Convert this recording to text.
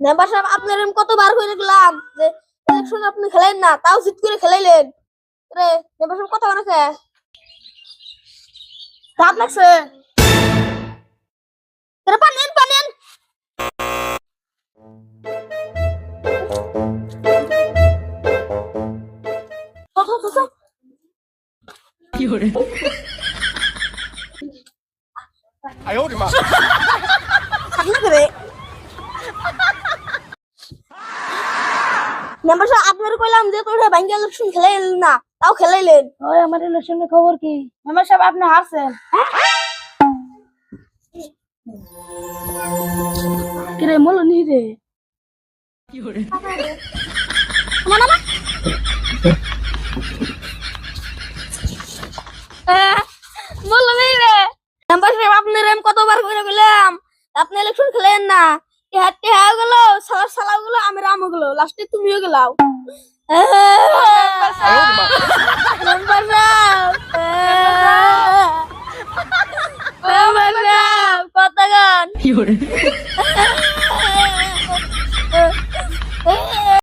Member সাহেব আপনার কতবার করে গেলাম যে ইলেকশন আপনি খেলেন না তাও জিত করে খেলাইলেন। রে মেম্বার সাহেব কত বানাকে রাত লাগছে। পানেন পানেন চল। খাটনা করে মেম্বার সাহেব আপনার কইলাম যে তোরা ব্যাংক ইলেকশন খেলাইলেন না তাও খেলাইলেন। ওই আমার ইলেকশনের খবর কি? মেম্বার সাহেব আপনি হারছেন। কিরে মলো নি রে বলল নেই রে। মেম্বার সাহেব আপনার আমি কতবার করে গেলাম আপনি ইলেকশন খেলেন না। টেহা টেহা গেল সালা সালা গুলো আমি গেলো লাস্টে তুমিও গেলাও। মেম্বার সাহেব মেম্বার সাহেব কত গান